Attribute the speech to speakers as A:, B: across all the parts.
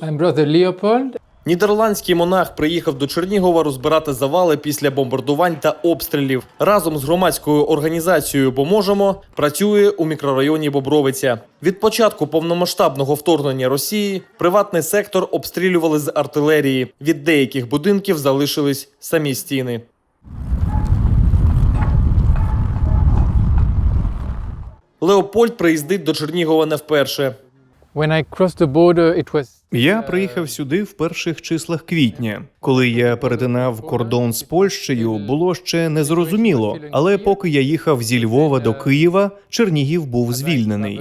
A: I'm brother Leopold.
B: Нідерландський монах приїхав до Чернігова розбирати завали після бомбардувань та обстрілів. Разом з громадською організацією Поможемо працює у мікрорайоні Бобровиця. Від початку повномасштабного вторгнення Росії приватний сектор обстрілювали з артилерії. Від деяких будинків залишились самі стіни. Леопольд приїздить до Чернігова не вперше.
C: Я приїхав сюди в перших числах квітня. Коли я перетинав кордон з Польщею, було ще незрозуміло. Але поки я їхав зі Львова до Києва, Чернігів був звільнений.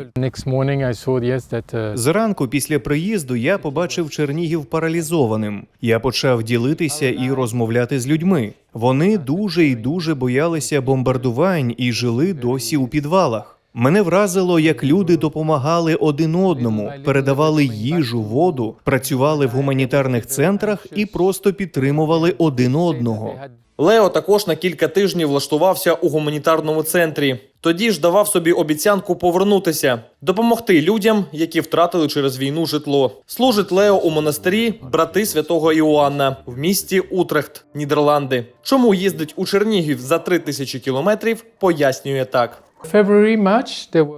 A: uh,
C: Зранку після приїзду я побачив Чернігів паралізованим. Я почав ділитися і розмовляти з людьми. Вони дуже і дуже боялися бомбардувань і жили досі у підвалах. Мене вразило, як люди допомагали один одному, передавали їжу, воду, працювали в гуманітарних центрах і просто підтримували один одного.
B: Лео також на кілька тижнів влаштувався у гуманітарному центрі. Тоді ж давав собі обіцянку повернутися, допомогти людям, які втратили через війну житло. Служить Лео у монастирі брати святого Іоанна в місті Утрехт, Нідерланди. Чому їздить у Чернігів за три тисячі кілометрів? Пояснює так.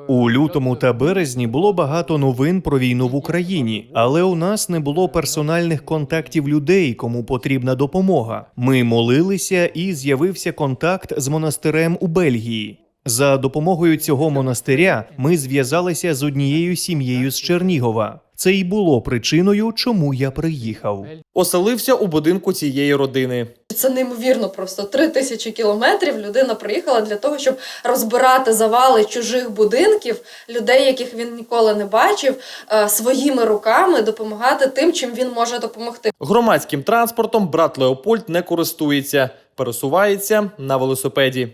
C: У лютому та березні було багато новин про війну в Україні, але у нас не було персональних контактів людей, кому потрібна допомога. Ми молилися, і з'явився контакт з монастирем у Бельгії. За допомогою цього монастиря ми зв'язалися з однією сім'єю з Чернігова. Це і було причиною, чому я приїхав.
B: Оселився у будинку цієї родини.
D: Це неймовірно просто три тисячі кілометрів людина приїхала для того, щоб розбирати завали чужих будинків, людей, яких він ніколи не бачив, е, своїми руками допомагати тим, чим він може допомогти.
B: Громадським транспортом брат Леопольд не користується, пересувається на велосипеді.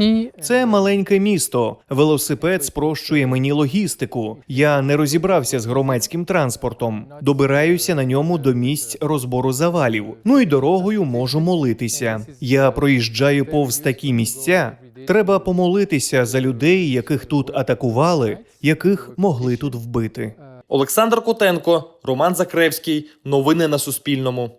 A: uh.
C: Це маленьке місто. Велосипед спрощує мені логістику. Я не розібрався з громадським транспортом. Добираюся на ньому до місць розбору завалів. Ну і дорогою можу молитися. Я проїжджаю повз такі місця. Треба помолитися за людей, яких тут атакували, яких могли тут вбити.
B: Олександр Котенко, Роман Закревський. Новини на Суспільному.